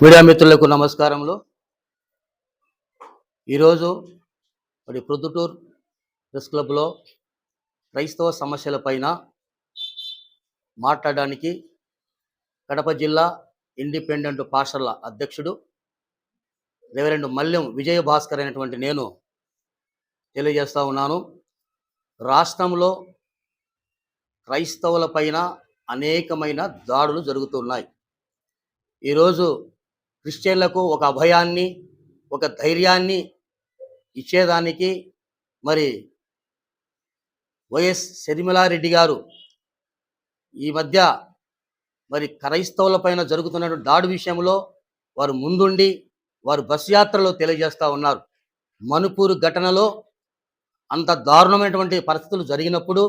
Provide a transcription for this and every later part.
Media మిత్రులకు నమస్కారములు. ఈరోజు మరి ప్రొద్దుటూర్ ప్రెస్ క్లబ్లో క్రైస్తవ సమస్యలపైన మాట్లాడడానికి కడప జిల్లా ఇండిపెండెంట్ పాస్టర్ల అధ్యక్షుడు రెవరెండు మల్యం విజయ భాస్కర్ అయినటువంటి నేను తెలియజేస్తూ ఉన్నాను. రాష్ట్రంలో క్రైస్తవులపైన అనేకమైన దాడులు జరుగుతున్నాయి. ఈరోజు క్రిస్టియన్లకు ఒక అభయాన్ని ఒక ధైర్యాన్ని ఇచ్చేదానికి మరి వైఎస్ శర్మిలారెడ్డి గారు ఈ మధ్య మరి క్రైస్తవుల పైన జరుగుతున్నటువంటి దాడి విషయంలో వారు ముందుండి వారు బస్ యాత్రలో తెలియజేస్తూ ఉన్నారు. మణిపూర్ ఘటనలో అంత దారుణమైనటువంటి పరిస్థితులు జరిగినప్పుడు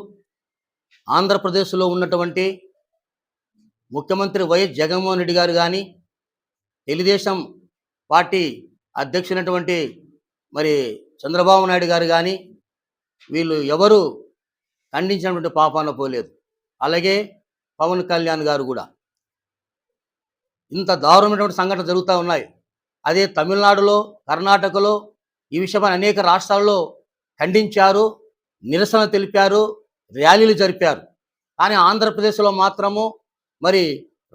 ఆంధ్రప్రదేశ్లో ఉన్నటువంటి ముఖ్యమంత్రి వైఎస్ జగన్మోహన్ రెడ్డి గారు కానీ తెలుగుదేశం పార్టీ అధ్యక్షునటువంటి మరి చంద్రబాబు నాయుడు గారు కానీ వీళ్ళు ఎవరు ఖండించినటువంటి పాపాన పోలేదు. అలాగే పవన్ కళ్యాణ్ గారు కూడా. ఇంత దారుణమైనటువంటి సంఘటన జరుగుతూ ఉన్నాయి. అదే తమిళనాడులో కర్ణాటకలో ఈ విషయమై అనేక రాష్ట్రాల్లో ఖండించారు నిరసన తెలిపారు ర్యాలీలు జరిపారు. కానీ ఆంధ్రప్రదేశ్లో మాత్రము మరి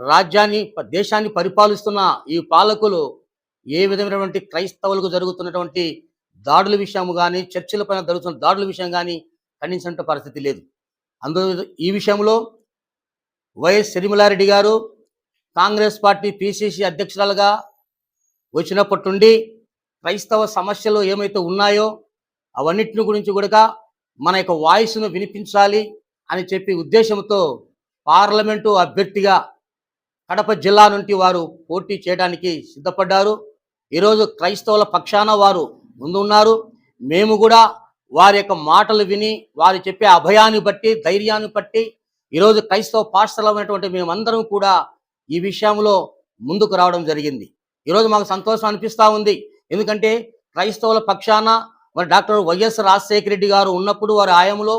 రాజ్యాన్ని దేశాన్ని పరిపాలిస్తున్న ఈ పాలకులు ఏ విధమైనటువంటి క్రైస్తవులకు జరుగుతున్నటువంటి దాడుల విషయం కానీ చర్చిల పైన జరుగుతున్న దాడుల విషయం కానీ ఖండించినట్టు పరిస్థితి లేదు. అందు ఈ విషయంలో వైఎస్ శర్మిలారెడ్డి గారు కాంగ్రెస్ పార్టీ పిసిసి అధ్యక్షురాలుగా వచ్చినప్పటి నుండి క్రైస్తవ సమస్యలు ఏమైతే ఉన్నాయో అవన్నిటిని గురించి కూడా మన యొక్క వాయిస్ను వినిపించాలి అని చెప్పి ఉద్దేశంతో పార్లమెంటు అభ్యర్థిగా కడప జిల్లా నుండి వారు పోటీ చేయడానికి సిద్ధపడ్డారు. ఈరోజు క్రైస్తవుల పక్షాన వారు ముందున్నారు. మేము కూడా వారి యొక్క మాటలు విని వారు చెప్పే అభయాన్ని బట్టి ధైర్యాన్ని బట్టి ఈరోజు క్రైస్తవ పాఠశాలమైనటువంటి మేమందరం కూడా ఈ విషయంలో ముందుకు రావడం జరిగింది. ఈరోజు మాకు సంతోషం అనిపిస్తూ ఉంది. ఎందుకంటే క్రైస్తవుల పక్షాన మరి డాక్టర్ వైఎస్ రాజశేఖర రెడ్డి గారు ఉన్నప్పుడు వారి ఆయంలో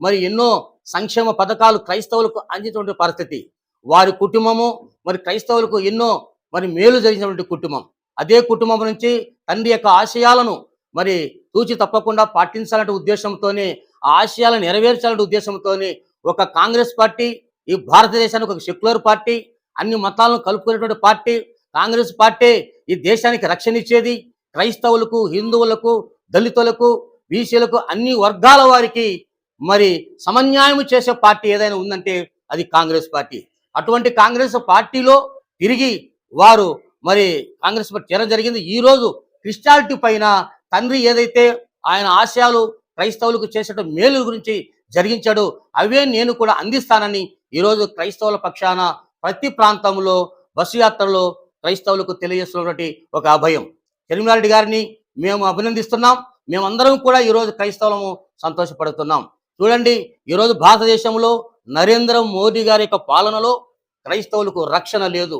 మరి ఎన్నో సంక్షేమ పథకాలు క్రైస్తవులకు అందించినటువంటి పరిస్థితి. వారి కుటుంబము మరి క్రైస్తవులకు ఎన్నో మరి మేలు జరిగినటువంటి కుటుంబం. అదే కుటుంబం నుంచి తండ్రి యొక్క ఆశయాలను మరి తూచి తప్పకుండా పాటించాలంటే ఉద్దేశంతోనే ఆ ఆశయాలను నెరవేర్చాలనే ఉద్దేశంతోనే ఒక కాంగ్రెస్ పార్టీ ఈ భారతదేశానికి ఒక సెక్యులర్ పార్టీ అన్ని మతాలను కలుపుకునేటువంటి పార్టీ కాంగ్రెస్ పార్టీ ఈ దేశానికి రక్షణ ఇచ్చేది. క్రైస్తవులకు హిందువులకు దళితులకు బీసీలకు అన్ని వర్గాల వారికి మరి సమన్యాయం చేసే పార్టీ ఏదైనా ఉందంటే అది కాంగ్రెస్ పార్టీ. అటువంటి కాంగ్రెస్ పార్టీలో తిరిగి వారు మరి కాంగ్రెస్ పార్టీ చేరడం జరిగింది. ఈరోజు క్రిస్టాలిటీ పైన తండ్రి ఏదైతే ఆయన ఆశయాలు క్రైస్తవులకు చేసేట మేలు గురించి జరిగించాడు అవే నేను కూడా అందిస్తానని ఈరోజు క్రైస్తవుల పక్షాన ప్రతి ప్రాంతంలో బస్సు యాత్రలో క్రైస్తవులకు తెలియజేస్తున్నటువంటి ఒక అభయం. తిరుమలారెడ్డి గారిని మేము అభినందిస్తున్నాం. మేమందరం కూడా ఈరోజు క్రైస్తవులము సంతోషపడుతున్నాం. చూడండి ఈరోజు భారతదేశంలో నరేంద్ర మోదీ గారి యొక్క పాలనలో క్రైస్తవులకు రక్షణ లేదు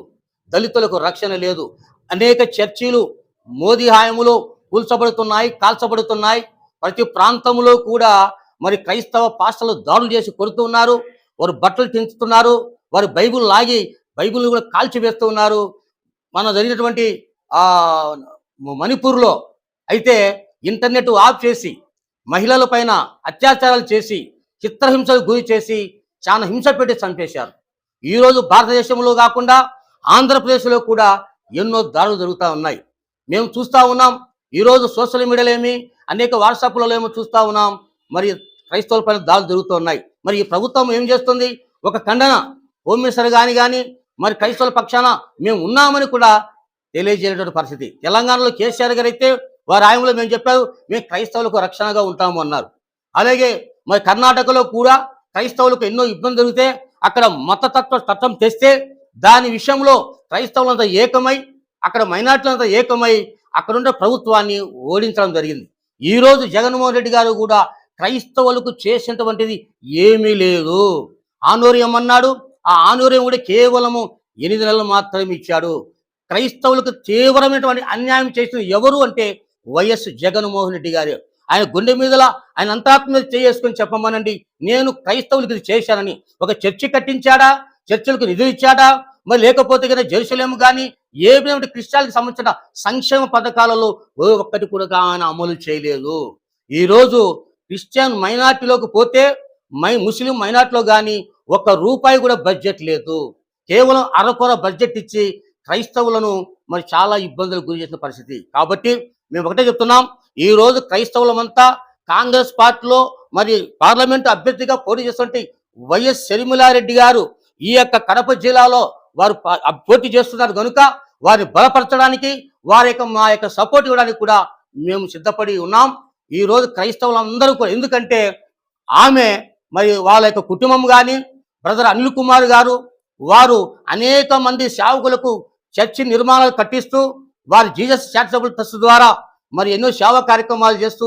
దళితులకు రక్షణ లేదు. అనేక చర్చీలు మోదీ హాయములో కూల్చబడుతున్నాయి కాల్చబడుతున్నాయి. ప్రతి ప్రాంతంలో కూడా మరి క్రైస్తవ పాస్టర్లు దాడులు చేసి కొడుతున్నారు వారు బట్టలు తెంచుతున్నారు వారు బైబిల్ లాగి బైబుల్ని కూడా కాల్చివేస్తూ ఉన్నారు. మన జరిగినటువంటి మణిపూర్లో అయితే ఇంటర్నెట్ ఆఫ్ చేసి మహిళల పైన అత్యాచారాలు చేసి చిత్రహింసలు గురి చేసి చాలా హింస పెట్టి చంపేశారు. ఈరోజు భారతదేశంలో కాకుండా ఆంధ్రప్రదేశ్లో కూడా ఎన్నో దాడులు జరుగుతూ ఉన్నాయి. మేము చూస్తూ ఉన్నాం ఈరోజు సోషల్ మీడియాలో ఏమి అనేక వాట్సాప్లలో ఏమో చూస్తూ ఉన్నాం మరి క్రైస్తవుల పైన దాడులు జరుగుతూ ఉన్నాయి. మరి ఈ ప్రభుత్వం ఏం చేస్తుంది? ఒక ఖండన హోమ్ మినిస్టర్ కానీ కానీ మరి క్రైస్తవుల పక్షాన మేము ఉన్నామని కూడా తెలియజేయటువంటి పరిస్థితి. తెలంగాణలో కేసీఆర్ గారు అయితే వారి ఆయనలో మేము చెప్పారు మేము క్రైస్తవులకు రక్షణగా ఉంటాము అన్నారు. అలాగే మరి కర్ణాటకలో కూడా క్రైస్తవులకు ఎన్నో ఇబ్బంది జరిగితే అక్కడ మతతత్వ చట్టం తెస్తే దాని విషయంలో క్రైస్తవులంతా ఏకమై అక్కడ మైనార్టీలంతా ఏకమై అక్కడున్న ప్రభుత్వాన్ని ఓడించడం జరిగింది. ఈ రోజు జగన్మోహన్ రెడ్డి గారు కూడా క్రైస్తవులకు చేసినటువంటిది ఏమీ లేదు. ఆనూర్యం అన్నాడు. ఆ ఆనూర్యం కూడా కేవలము ఎనిమిది నెలలు మాత్రమే ఇచ్చాడు. క్రైస్తవులకు తీవ్రమైనటువంటి అన్యాయం చేసిన ఎవరు అంటే వైఎస్ జగన్మోహన్ రెడ్డి గారు. ఆయన గుండె మీదలా ఆయన అంతరాత్మ చేసుకుని చెప్పమనండి. నేను క్రైస్తవులకు ఇది చేశానని. ఒక చర్చి కట్టించాడా? చర్చిలకు నిధులు ఇచ్చాడా? మరి లేకపోతే కనుక జెరూసలేం కానీ ఏమైనా క్రిస్టియానికి సంబంధించిన సంక్షేమ పథకాలలో ఏ ఒక్కటి కూడా ఆయన అమలు చేయలేదు. ఈరోజు క్రిస్టియన్ మైనార్టీలోకి పోతే మై ముస్లిం మైనార్టీలో కానీ ఒక్క రూపాయి కూడా బడ్జెట్ లేదు. కేవలం అరకొర బడ్జెట్ ఇచ్చి క్రైస్తవులను మరి చాలా ఇబ్బందులకు గురి చేసిన పరిస్థితి. కాబట్టి మేము ఒకటే చెప్తున్నాం ఈ రోజు క్రైస్తవులమంతా కాంగ్రెస్ పార్టీలో మరి పార్లమెంట్ అభ్యర్థిగా పోటీ చేస్తుంటే వైఎస్ షర్మిలారెడ్డి గారు ఈ యొక్క కడప జిల్లాలో వారు పోటీ చేస్తున్నారు కనుక వారిని బలపరచడానికి వారి యొక్క మా యొక్క సపోర్ట్ ఇవ్వడానికి కూడా మేము సిద్ధపడి ఉన్నాం. ఈ రోజు క్రైస్తవులందరూ కూడా ఎందుకంటే ఆమె మరి వాళ్ళ యొక్క కుటుంబం కానీ బ్రదర్ అనిల్ కుమార్ గారు వారు అనేక మంది సేవకులకు చర్చి నిర్మాణాలు కట్టిస్తూ వారి జీసస్ చారిటబుల్ ట్రస్ట్ ద్వారా మరి ఎన్నో సేవా కార్యక్రమాలు చేస్తూ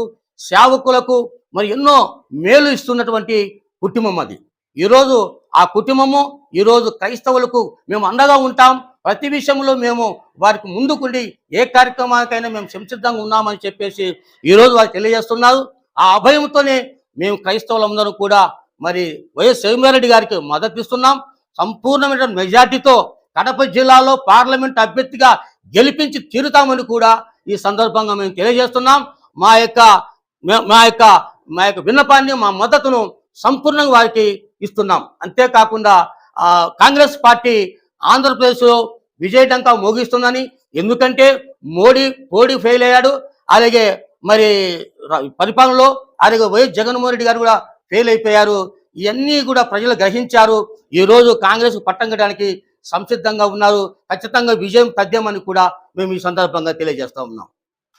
సేవకులకు మరి ఎన్నో మేలు ఇస్తున్నటువంటి కుటుంబం అది. ఈరోజు ఆ కుటుంబము ఈరోజు క్రైస్తవులకు మేము అండగా ఉంటాం. ప్రతి విషయంలో మేము వారికి ముందుకుండి ఏ కార్యక్రమానికైనా మేము సంసిద్ధంగా ఉన్నామని చెప్పేసి ఈరోజు వారు తెలియజేస్తున్నారు. ఆ అభయంతోనే మేము క్రైస్తవులందరూ కూడా మరి వైఎస్ రెడ్డి గారికి మద్దతు ఇస్తున్నాం. సంపూర్ణమైన మెజార్టీతో కడప జిల్లాలో పార్లమెంట్ అభ్యర్థిగా గెలిపించి తీరుతామని కూడా ఈ సందర్భంగా మేము తెలియజేస్తున్నాం. మా యొక్క మా- యొక్క మా యొక్క విన్నపాన్ని మా మద్దతును సంపూర్ణంగా వారికి ఇస్తున్నాం. అంతేకాకుండా కాంగ్రెస్ పార్టీ ఆంధ్రప్రదేశ్లో విజయడంకా మోగిస్తుందని ఎందుకంటే మోడీ మోడీ ఫెయిల్ అయ్యాడు. అలాగే మరి పరిపాలనలో అలాగే వైఎస్ జగన్మోహన్ రెడ్డి గారు కూడా ఫెయిల్ అయిపోయారు. ఇవన్నీ కూడా ప్రజలు గ్రహించారు. ఈ రోజు కాంగ్రెస్ పట్టం కట్టడానికి సంసిద్ధంగా ఉన్నారు. ఖచ్చితంగా విజయం తథ్యమని కూడా మేము ఈ సందర్భంగా తెలియజేస్తా ఉన్నాం.